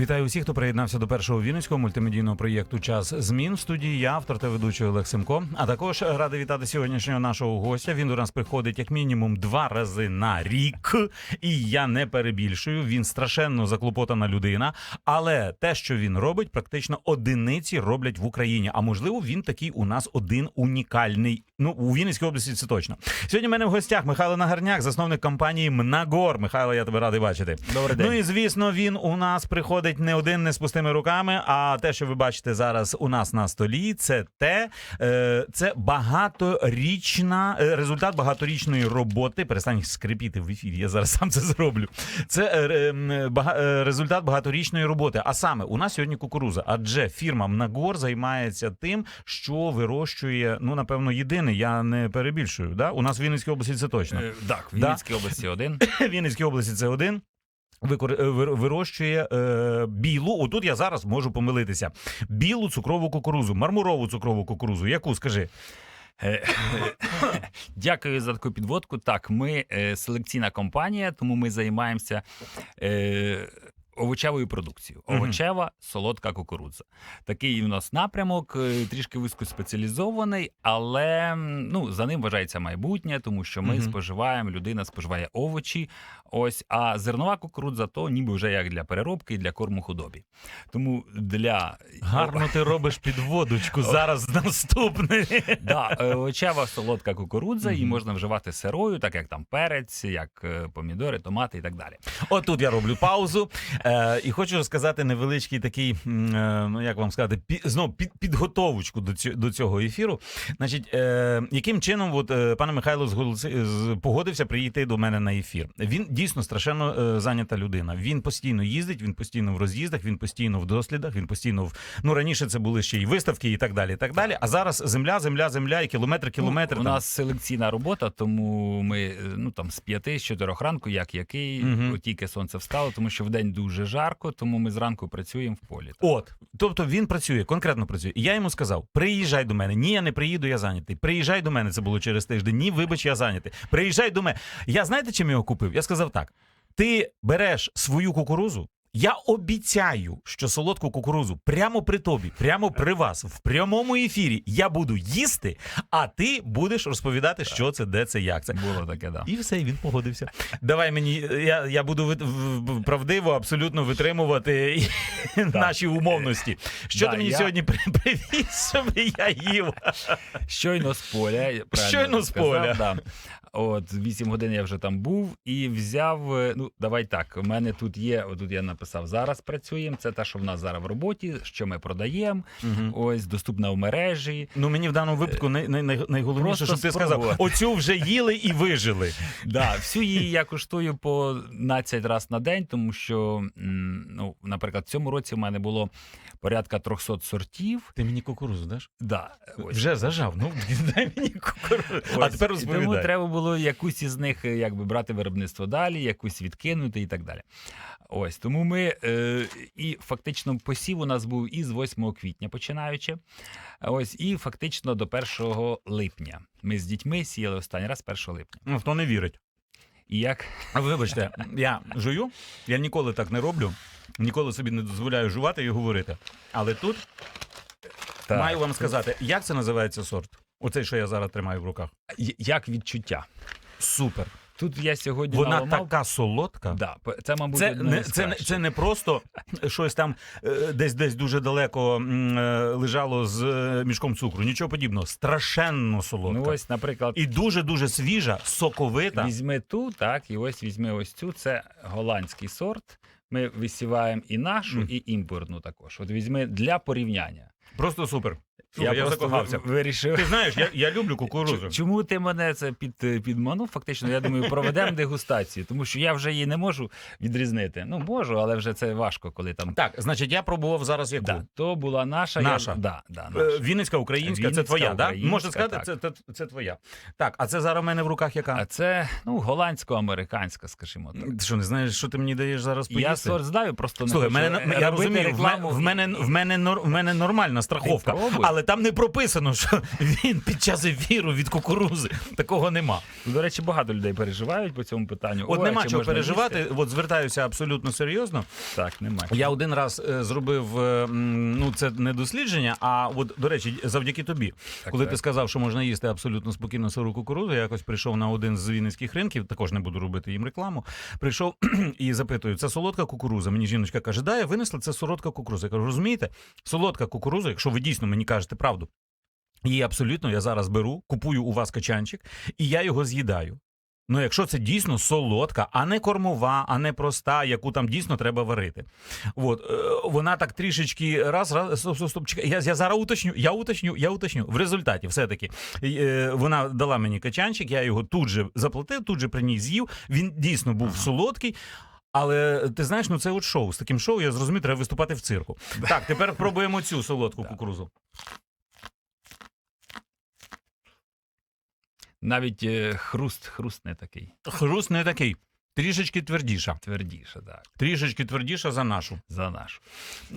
Вітаю усіх, хто приєднався до першого вінницького мультимедійного проєкту Час змін. В студії я, автор та ведучий Олег Семко. А також радий вітати сьогоднішнього нашого гостя. Він до нас приходить як мінімум два рази на рік, і я не перебільшую. Він страшенно заклопотана людина. Але те, що він робить, практично одиниці роблять в Україні. А можливо, він такий у нас один унікальний. Ну у Вінницькій області це точно. Сьогодні в мене в гостях Михайло Нагарняк, засновник компанії Мнагор. Михайло, я тебе радий бачити. Добрий день. Ну і звісно, він у нас приходить не один не з пустими руками. А те, що ви бачите зараз у нас на столі, це те, е, це багаторічна е, результат багаторічної роботи. Перестань скрипіти в ефірі. Я зараз сам це зроблю. Це е, результат багаторічної роботи. А саме у нас сьогодні кукуруза, адже фірма Мнагор займається тим, що вирощує. Ну напевно, єдиний. Я не перебільшую. Да? У нас в Вінницькій області це точно. Е, Так, в Да. Області один. Вінницькій області це один. Е, вир- Вирощує е, білу. Отут я зараз можу помилитися. Білу цукрову кукурузу, мармурову цукрову кукурузу. Яку скажи? Е, Дякую за таку підводку. Так, ми е, селекційна компанія, тому ми займаємося е, овочевою продукцією. Овочева солодка кукурудза. Такий у нас напрямок, е, трішки вузькоспеціалізований, але ну, за ним вважається майбутнє, тому що ми споживаємо, людина споживає овочі. Ось, а зернова кукурудза то ніби вже як для переробки і для корму худобі. Тому для Гарно ти робиш підводочку. Зараз наступне. Да, е, овочева солодка кукурудза, її можна вживати сирою, так як там перець, як е, помідори, томати і так далі. Отут я роблю паузу. Е, і хочу сказати невеличкий такий, е, ну як вам сказати, пі, знов під, підготовочку до, цю, до цього ефіру. Значить, е, яким чином от, е, пане Михайло погодився прийти до мене на ефір? Він дійсно страшенно е, зайнята людина. Він постійно їздить, він постійно в роз'їздах, він постійно в дослідах, він постійно в. Ну раніше це були ще й виставки, і так далі. І так далі. А зараз земля, земля, земля, і кілометр, кілометр. Ну, у нас селекційна робота, тому ми ну там з п'яти, з чотирьох ранку, як який, от тільки сонце встало, тому що вдень дуже жарко, тому ми зранку працюємо в полі. От, тобто він працює, конкретно працює. І я йому сказав: приїжджай до мене. Ні, я не приїду, я зайнятий. Приїжджай до мене. Це було через тиждень. Ні, вибач, я зайнятий. Приїжджай до мене. Я знаєте, чим його купив? Я сказав так: ти береш свою кукурузу. Я обіцяю, що солодку кукурузу прямо при тобі, прямо при вас, в прямому ефірі я буду їсти, а ти будеш розповідати, що це, де це, як це. Було таке, да. І все, і він погодився. Давай мені, я, я буду вит- правдиво абсолютно витримувати наші умовності. Що Да, ти мені я- сьогодні привіз, щоб я їв? Щойно з поля. Щойно з поля. От 8 годин я вже там був і взяв. е, Ну, давай так. У мене тут є. Тут я написав зараз. Працюємо. Це те, що в нас зараз в роботі, що ми продаємо. Ось доступна в мережі. Ну мені в даному випадку най, най, най- найголовніше, щоб ти сказав, оцю вже їли і вижили. Да, всю її я куштую по 12 разів на день, тому що, ну, наприклад, в цьому році в мене було порядка 300 сортів. Ти мені кукурузу даш? Да, ось. Вже зажав. Ну дай мені кукурузу. А тепер І Тому треба було якусь із них е, якби брати виробництво далі, якусь відкинути і так далі. Ось тому ми е, і фактично посів у нас був із 8 квітня починаючи. Ось і фактично до 1 липня. Ми з дітьми сіяли останній раз 1 липня. Ну, хто не вірить. І як А Вибачте, я жую, я ніколи так не роблю, ніколи собі не дозволяю жувати і говорити. Але тут Так. маю вам сказати, як це називається сорт? Оцей, що я зараз тримаю в руках. Як відчуття? Супер. Тут я сьогодні Вона наламав. така солодка. Да, це, мабуть, Це не, це, не- це не просто щось там е, десь десь дуже далеко е, лежало з е, мішком цукру. Нічого подібного. Страшенно солодка. Ну ось, наприклад, І дуже-дуже свіжа, соковита. візьми ту, так, і ось візьми ось цю. Це голландський сорт. Ми висіваємо і нашу, Мгм. і імпортну також. От візьми для порівняння. Просто супер. Слухай, я, просто закохався. вирішив. Ти знаєш, я, я люблю кукурудзу. Чому ти мене це під, підманув? Фактично, я думаю, проведемо дегустацію, тому що я вже її не можу відрізнити. Ну, можу, але вже це важко, коли там. Так, значить, я пробував зараз яку. Да, то була наша. Наша. Я... Да, да, Е, наша. Вінницька українська, це твоя, да? українська, Можна сказати, це, так. це, це твоя. Так, а це зараз в мене в руках яка? А це ну, голландсько-американська, скажімо так. Ти що, не знаєш, що ти мені даєш зараз Я поїсти? сорт знаю, просто не Слухай, хочу мене, я розумію, в мене, в, мене, в, мене, в мене нормальна страховка. Але там не прописано, що він під час ефіру від кукурузи. Такого нема. Ну, До речі, багато людей переживають по цьому питанню. От Ой, нема чого переживати. їсти? От звертаюся абсолютно серйозно. Так, нема. Я один раз е, зробив, е, ну це не дослідження, а от, до речі, завдяки тобі. Так, Коли так. ти сказав, що можна їсти абсолютно спокійно сиру кукурудзу, я якось прийшов на один з вінницьких ринків, також не буду робити їм рекламу. Прийшов і запитую, це солодка кукуруза. Мені жіночка каже, да, я винесла, це солодка кукуруза. Я кажу, розумієте, солодка кукуруза, якщо ви дійсно мені кажете правду. Її абсолютно я зараз беру, купую у вас качанчик, і я його з'їдаю. Ну, якщо це дійсно солодка, а не кормова, а не проста, яку там дійсно треба варити. От, е, вона так трішечки раз, раз, стоп, стоп, стоп, чекай, я, я зараз уточню, я уточню, я уточню. В результаті все-таки е, вона дала мені качанчик, я його тут же заплатив, тут же приніс з'їв. Він дійсно був солодкий. Але ти знаєш, ну це от шоу. З таким шоу я зрозумів, треба виступати в цирку. Так, тепер пробуємо цю солодку кукурузу. Навіть е, хруст, хруст не такий. Хруст не такий, трішечки твердіша. Твердіше, так. Трішечки твердіша за нашу. За нашу.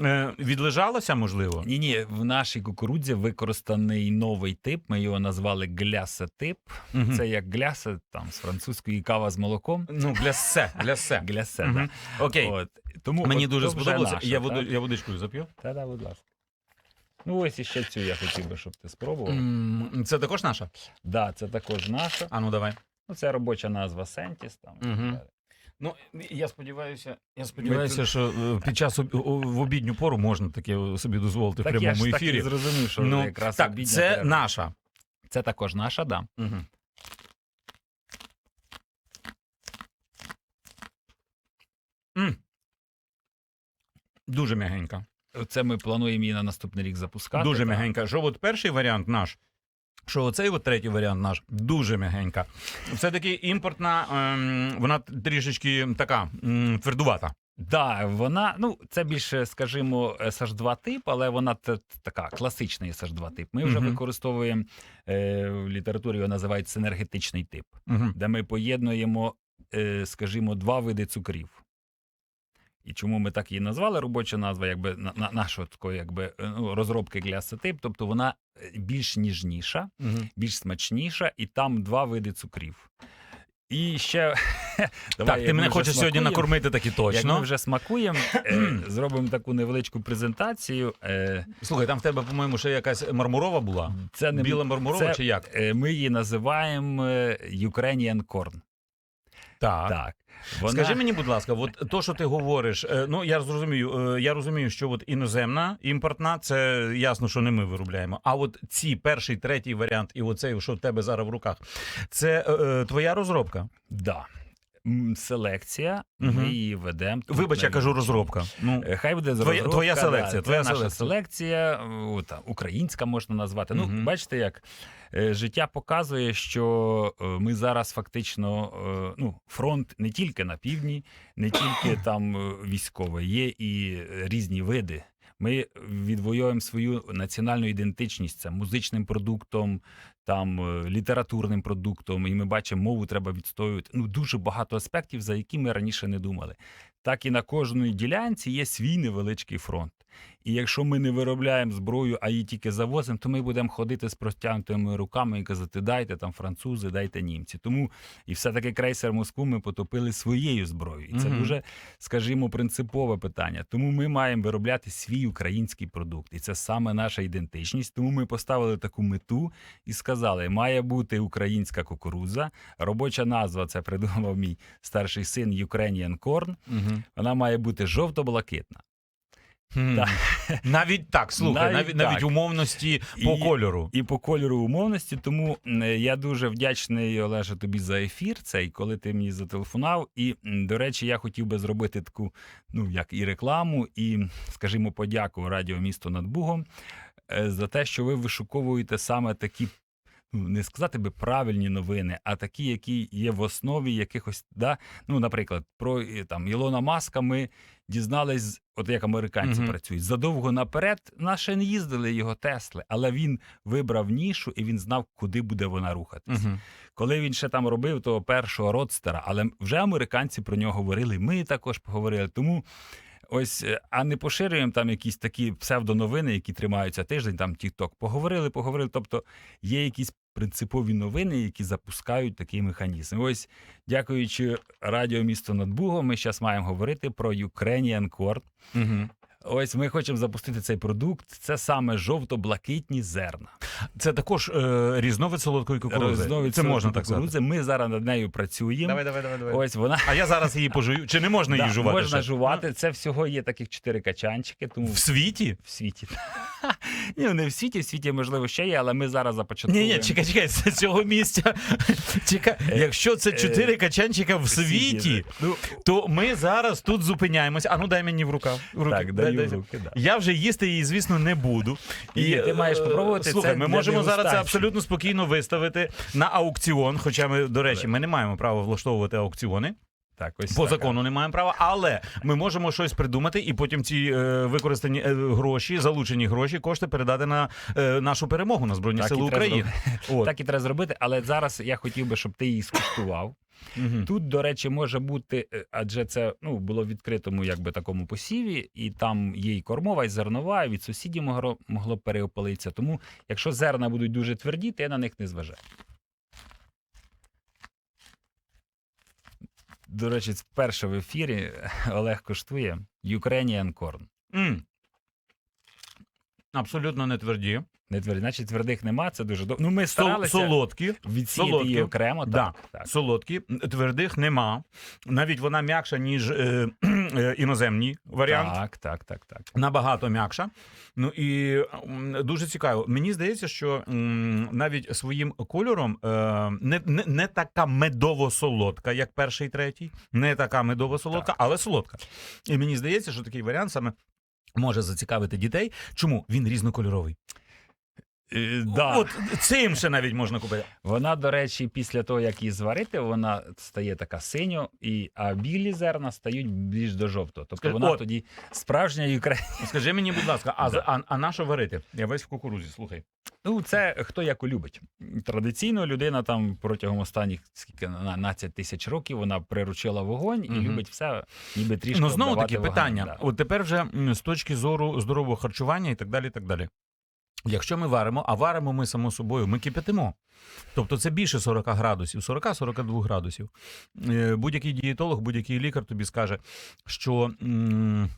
Е, відлежалася, можливо? Ні, ні, в нашій кукурудзі використаний новий тип. Ми його назвали глясе-тип. Мгм. Це як глясе, там з французької кава з молоком. Ну, глясе, глясе. Глясе, Мгм. да. Окей. От. Тому Мені от дуже сподобалося. наша, я, воду, я водичкою зап'ю. Та-да, будь ласка. Ну, ось іще цю я хотів би, щоб ти спробував. Це також наша? Да, це також наша. А ну давай. Ну, це робоча назва Сентіс. Там, і так далі. Ну, я сподіваюся, я сподіваюся, що е, під час об- о- в обідню пору можна таке собі дозволити в я прямому ж так і ефірі. зрозумів, що Ну, якраз так, обідня це перерва. наша. Це також наша, да. Угу. М. Дуже м'ягенька. Це ми плануємо її на наступний рік запускати. Дуже так. м'ягенька. Що от перший варіант наш, що оцей от третій варіант наш, дуже м'ягенька. Все-таки імпортна, ем, вона трішечки така м, твердувата. Да, вона, ну, це більше, скажімо, SH2 тип, але вона така класичний SH2 тип. Ми вже Мгм. використовуємо е, в літературі його називають синергетичний тип, Угу. де ми поєднуємо, е, скажімо, два види цукрів. І чому ми так її назвали? Робоча назва, якби на, на нашого такої, якби е, ну, розробки глясотип, тобто вона е, більш ніжніша, Угу. більш смачніша, і там два види цукрів. І ще давай, Так, ти мене хочеш сьогодні накормити таки Як ми вже смакуємо, е, зробимо таку невеличку презентацію. Е, Слухай, там в тебе, по-моєму, ще якась мармурова була. це не Біла мармурова це- чи як? е, ми її називаємо Ukrainian Corn. Так. Так. Вона... Скажи мені, будь ласка, от то, що ти говориш, е, ну я зрозумію, е, я розумію, що от іноземна, імпортна, це ясно, що не ми виробляємо. А от ці перший, третій варіант, і оцей, що в тебе зараз в руках, це е, е, твоя розробка. Да. Селекція, Мгм. ми її ведемо. Вибач, я кажу розробка. Ну Е, Хай буде Твоя- розробка, твоя селекція, це твоя наша селекція. селекція, о, та, українська можна назвати. Ну, бачите, як е, життя показує, що е, ми зараз фактично ну, фронт не тільки на півдні, не тільки там е, військовий, є і різні види. Ми відвоюємо свою національну ідентичність це музичним продуктом, там е, літературним продуктом, і ми бачимо, мову треба відстоювати. Ну дуже багато аспектів, за які ми раніше не думали. Так і на кожної ділянці є свій невеличкий фронт. І якщо ми не виробляємо зброю, а її тільки завозимо, то ми будемо ходити з простягнутими руками і казати, дайте там французи, дайте німці. Тому і все-таки крейсер Москву ми потопили своєю зброєю. І це Мгм. дуже, скажімо, принципове питання. Тому ми маємо виробляти свій український продукт. І це саме наша ідентичність. Тому ми поставили таку мету і сказали: має бути українська кукурудза. Робоча назва це придумав мій старший син Ukrainian Corn. угу. Вона має бути жовто-блакитна. Так. навіть так, слухай, Навіть навіть, навіть так. умовності по І- кольору. І по кольору умовності, тому я дуже вдячний, Олеже, тобі за ефір цей, коли ти мені зателефонував. І, до речі, я хотів би зробити таку, ну як і рекламу, і, скажімо, подяку радіо місто над Бугом. е, за те, що ви вишуковуєте саме такі. Не сказати би правильні новини, а такі, які є в основі якихось, да? ну, наприклад, про е, там Ілона Маска ми дізнались, от як американці Мгм. працюють, задовго наперед. Наші не їздили його Тесли, але він вибрав нішу і він знав, куди буде вона рухатись. Мгм. Коли він ще там робив того першого родстера, але вже американці про нього говорили. Ми також поговорили. Тому ось, е, а не поширюємо там якісь такі псевдоновини, які тримаються тиждень, там TikTok. Поговорили, поговорили. Тобто є якісь принципові новини, які запускають такий механізм. Ось, дякуючи радіо місто над Бугом, ми зараз маємо говорити про Ukrainian Court. Мгм. Ось ми хочемо запустити цей продукт. Це саме жовто-блакитні зерна. Це також е, різновид солодкої кукурудзи. Різновид Це можна так кукурудзи. Ми зараз над нею працюємо. Давай, давай, давай, давай. Ось вона А я зараз її пожую. Чи не можна її Да, жувати? можна ще? жувати. Це всього є таких чотири качанчики, тому В світі? в світі. Ні, не в світі, в світі, можливо, ще є, але ми зараз Ні, започаткуємо. ні, чекай, чекай, з цього місця. Чекай, якщо це чотири качанчика в світі, Ну, то ми зараз тут зупиняємося. А ну дай мені в руки. так, Дай, Я вже їсти її, звісно, не буду. Ні, ти маєш е, попробувати, Слухай, це ми можемо зараз це абсолютно спокійно виставити на аукціон. Хоча ми, до речі, ми не маємо права влаштовувати аукціони. Так, ось По така. закону не маємо права, але ми можемо щось придумати і потім ці е, використані е, гроші, залучені гроші, кошти передати на е, нашу перемогу на Збройні Так і Сили України. От. Так і треба зробити, але зараз я хотів би, щоб ти її скуштував. Мгм. Тут, до речі, може бути, е, адже це ну, було в відкритому якби, такому посіві, і там є і кормова, і зернова, і від сусідів могло, могло переопалитися. Тому, якщо зерна будуть дуже тверді, то я на них не зважаю. До речі, вперше в ефірі Олег коштує Ukrainian Corn. М. Абсолютно не тверді. Не тверді, значить твердих нема, це дуже добре. Ну, ми старалися солодкі. відсіяти солодкі. її окремо. Да. Так, так. Солодкі, твердих нема. Навіть вона м'якша, ніж е, е, іноземний варіант. так, так, так, так. Набагато м'якша. Ну і м, дуже цікаво. Мені здається, що м, навіть своїм кольором е, не, не, не така медово-солодка, як перший, третій, не така медово-солодка, але солодка. І мені здається, що такий варіант саме може зацікавити дітей. Чому він різнокольоровий? Е, да. От цим ще навіть можна купити. Вона, до речі, після того, як її зварити, вона стає така синьо, і, а білі зерна стають більш до жовтого. Тобто Скажи, вона от. тоді справжня юкра... Скажи мені, будь ласка, а, Да. за- а, а на що варити? Я весь в кукурузі, слухай. Ну, це хто як любить. Традиційно людина там протягом останніх скільки на тисяч років вона приручила вогонь і Мгм. любить все, ніби трішки. Ну знову таки питання. да. От тепер вже з точки зору здорового харчування і так далі. і так далі. Якщо ми варимо, а варимо ми само собою, ми кипятимо. Тобто це більше 40 градусів, 40-42 градусів. Е, Будь-який дієтолог, будь-який лікар тобі скаже, що. м,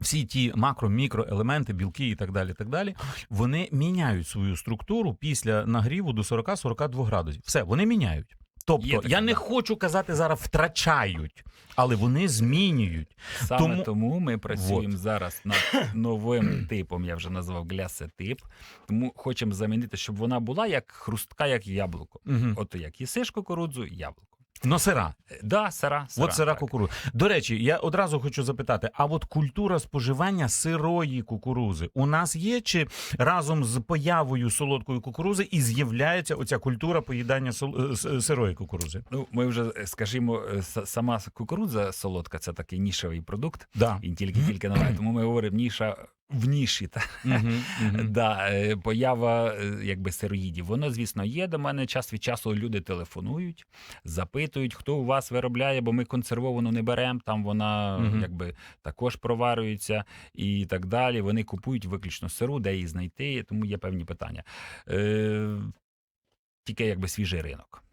всі ті макро, мікроелементи, білки і так далі, так далі, вони міняють свою структуру після нагріву до 40-42 градусів. Все, вони міняють. Тобто, Є таке, я не да. хочу казати зараз втрачають, але вони змінюють. Саме тому- тому, ми працюємо зараз над новим типом, я вже назвав глясетип. Тому хочемо замінити, щоб вона була як хрустка, як яблуко. Угу. От як їсиш кукурудзу, яблуко. Но сира. Е, Да, сира, сира. от сира так. кукурудза. До речі, я одразу хочу запитати: а от культура споживання сирої кукурузи у нас є чи разом з появою солодкої кукурузи і з'являється оця культура поїдання сол- е, сирої кукурузи? Ну, ми вже, е, скажімо, е, сама кукурудза солодка це такий нішевий продукт. Да. Він тільки-тільки наває. Тому ми говоримо ніша в ніші. Та, да, е, поява е, якби сироїдів. Воно, звісно, є. До мене час від часу люди телефонують, запитують, хто у вас виробляє, бо ми консервовану не беремо. Там вона якби також проварюється і так далі. Вони купують виключно сиру, де її знайти, тому є певні питання. Е, тільки якби свіжий ринок.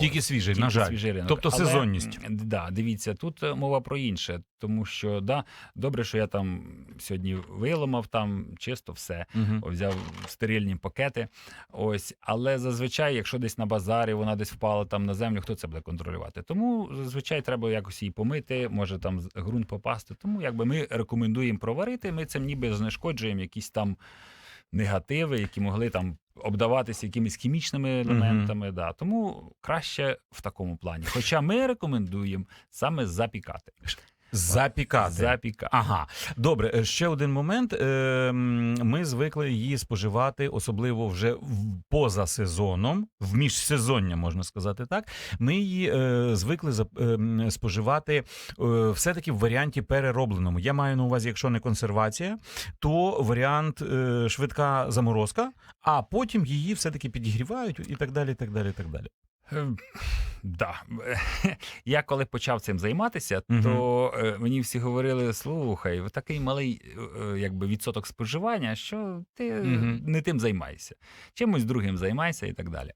Тільки свіжий, Тільки на жаль. свіжий ринок. Тобто Але, сезонність. Да, дивіться, тут е, мова про інше, тому що да, добре, що я там сьогодні виламав там чисто все. О, Взяв стерильні пакети. Ось, але зазвичай, якщо десь на базарі вона десь впала там на землю, хто це буде контролювати? Тому зазвичай треба якось її помити, може там ґрунт попасти. Тому якби ми рекомендуємо проварити. Ми цим ніби знешкоджуємо якісь там негативи, які могли там обдаватися якимись хімічними елементами. Да. Тому краще в такому плані. Хоча ми рекомендуємо саме запікати. Запікати. Запіка. Ага, добре. е, Ще один момент. Е, Ми звикли її споживати, особливо вже поза сезоном, в міжсезоння, можна сказати так. Ми її е, звикли споживати все-таки в варіанті переробленому. Я маю на увазі, якщо не консервація, то варіант швидка заморозка, а потім її все-таки підігрівають і так далі. і так далі, і так далі. Е, Да. Я коли почав цим займатися, Мгм. то е, мені всі говорили: слухай, такий малий е, якби, відсоток споживання, що ти е, Мгм. не тим займаєшся. Чимось другим займайся і так далі.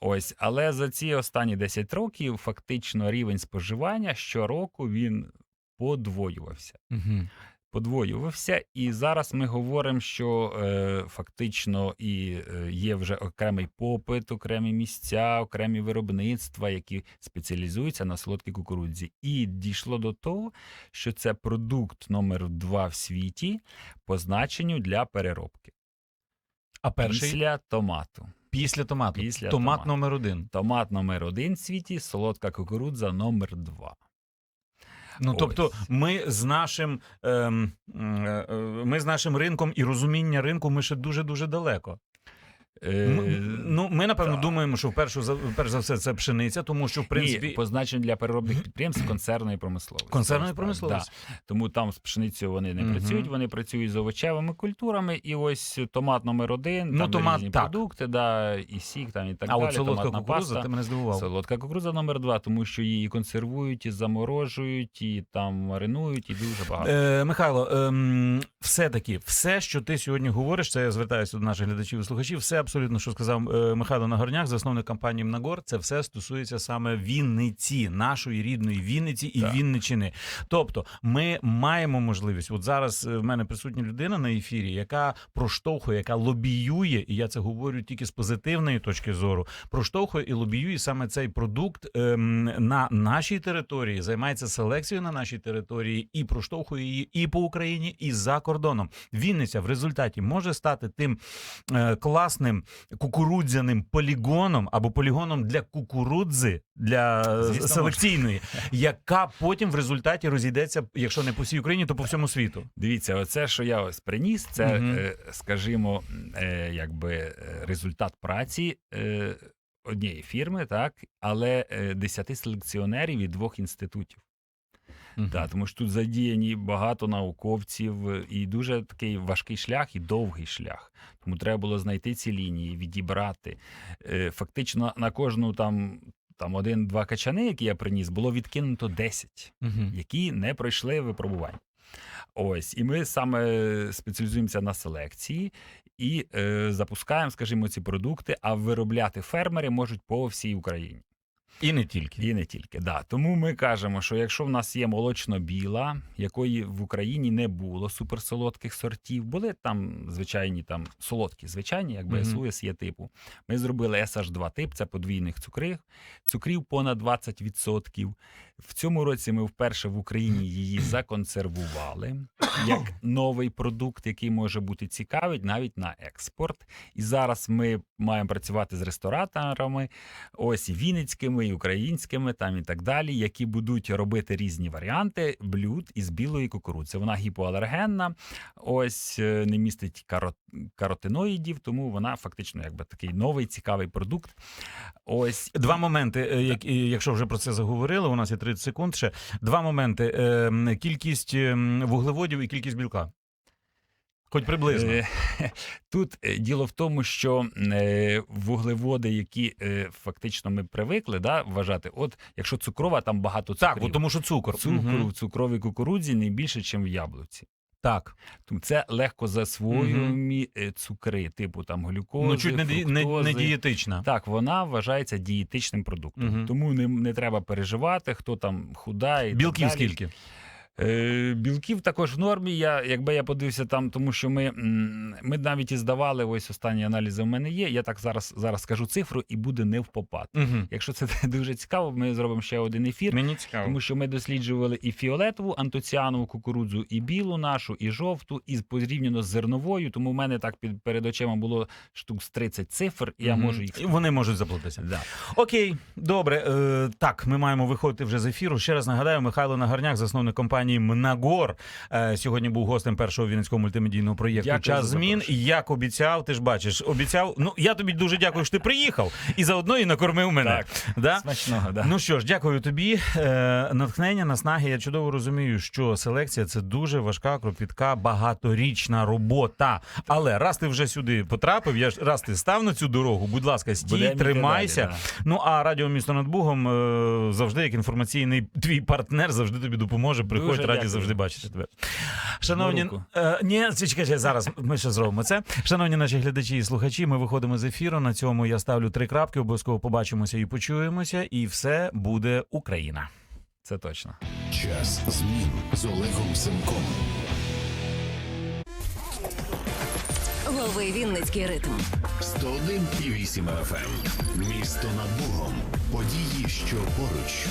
Ось, але за ці останні 10 років фактично рівень споживання щороку він подвоювався. Угу. Подвоювався, і зараз ми говоримо, що е, фактично і е, є вже окремий попит, окремі місця, окремі виробництва, які спеціалізуються на солодкій кукурудзі. І дійшло до того, що це продукт номер два в світі по значенню для переробки А перший після томату. після томату. Після Томат томату. номер один. Томат номер один в світі, солодка кукурудза номер два. Ну Ось. тобто, ми з нашим ем, е, е, ми з нашим ринком і розуміння ринку ми ще дуже дуже далеко. Е, ну, ми напевно так. думаємо, що першу за перш за все це пшениця, тому що в принципі Ні, позначення для переробних підприємств концерної промисловості. так, промисловості. да. Тому там з пшеницею вони не Мгм. працюють, вони працюють з овочевими культурами. І ось томат номер один, Ну, там томат різні так. продукти, да, і сік, там і так а далі. от солодка паста. ти мене здивував. Солодка кукурудза номер два, тому що її консервують, і заморожують, і там маринують, і дуже багато. Е, Михайло, ем, все-таки, все, що ти сьогодні говориш, це я звертаюся до наших глядачів і слухачів. Все абсолютно, що сказав е, Михайло Нагорняк, засновник компанії Мнагор, це все стосується саме Вінниці, нашої рідної Вінниці і Так. Вінничини. Тобто, ми маємо можливість. От зараз е, в мене присутня людина на ефірі, яка проштовхує, яка лобіює, і я це говорю тільки з позитивної точки зору. Проштовхує і лобіює саме цей продукт ем, на нашій території, займається селекцією на нашій території і проштовхує її і по Україні, і за кордоном. Вінниця в результаті може стати тим е, класним кукурудзяним полігоном або полігоном для кукурудзи для е, Звісно, селекційної, яка потім в результаті розійдеться, якщо не по всій Україні, то по всьому світу. Дивіться, оце, що я ось приніс, це, е, скажімо, е, якби результат праці однієї фірми, так, але десяти селекціонерів і двох інститутів. Так, тому що тут задіяні багато науковців і дуже такий важкий шлях і довгий шлях. Тому треба було знайти ці лінії, відібрати. Е, Фактично на кожну там. Там один-два качани, які я приніс, було відкинуто 10 Мгм. які не пройшли випробування. Ось, і ми саме спеціалізуємося на селекції і е, запускаємо, скажімо, ці продукти, а виробляти фермери можуть по всій Україні. І не тільки. І не тільки. Да. Тому ми кажемо, що якщо в нас є молочно-біла, якої в Україні не було суперсолодких сортів, були там звичайні там солодкі, звичайні, як. БСУС є типу. Ми зробили SH2 тип, це подвійних цукрів, цукрів понад 20%. В цьому році ми вперше в Україні її законсервували як новий продукт, який може бути цікавий навіть на експорт. І зараз ми маємо працювати з рестораторами, ось і вінницькими, і українськими, там і так далі, які будуть робити різні варіанти блюд із білої кукурудзи. Вона гіпоалергенна, ось е, не містить каро- каротиноїдів, тому вона фактично якби такий новий цікавий продукт. Ось Два моменти, е, як, якщо вже про це заговорили, у нас є 30 секунд ще. Два моменти: Е, кількість ем, вуглеводів і кількість білка. Хоч приблизно. Е, Тут е, діло в тому, що е, вуглеводи, які е, фактично ми привикли да, вважати, от якщо цукрова, там багато так, цукрів. тому що цукор. Цукру угу. в цукровій кукурудзі не більше, ніж в яблуці. Так. Тому це легко засвоюємі е, цукри, типу там глюкози, Ну, чуть не, не, не дієтична. Так, вона вважається дієтичним продуктом. Мгм. Тому не, не треба переживати, хто там худає. Білків скільки? Е, білків також в нормі. Я, якби я подивився там, тому що ми, ми навіть і здавали, ось останні аналізи в мене є. Я так зараз, зараз скажу цифру і буде не в попад. Угу. Якщо це дуже цікаво, ми зробимо ще один ефір. Мені цікаво. Тому що ми досліджували і фіолетову антоціанову кукурудзу, і білу нашу, і жовту, і порівняно з зерновою. Тому в мене так під перед очима було штук з 30 цифр, і я Мгм. можу їх І Вони можуть заплутатися. Да. Окей, добре. Е, так, ми маємо виходити вже з ефіру. Ще раз нагадаю, Михайло Нагарняк, засновник компанії. Івані Мнагор. Е, Сьогодні був гостем першого вінницького мультимедійного проєкту Дякую Час змін. Як обіцяв, ти ж бачиш, обіцяв. Ну я тобі дуже дякую, що ти приїхав і заодно і накормив мене. Так. Да? Смачного, да. Ну що ж, дякую тобі. Е, натхнення, наснаги. Я чудово розумію, що селекція це дуже важка, кропітка, багаторічна робота. Але раз ти вже сюди потрапив, я ж раз ти став на цю дорогу, будь ласка, стій, йти тримайся. далі, Ну а радіо місто над Бугом е, завжди як інформаційний твій партнер завжди тобі допоможе. Приходь, Дуже раді дякую. завжди бачити тебе. Шановні, е, ні, це чекай, чекай, зараз ми ще зробимо це. Шановні наші глядачі і слухачі, ми виходимо з ефіру. На цьому я ставлю три крапки. Обов'язково побачимося і почуємося, і все буде Україна. Це точно. Час змін з Олегом Семком. Лови Вінницький ритм. 101,8 FM. Місто над Богом. Події, що поруч.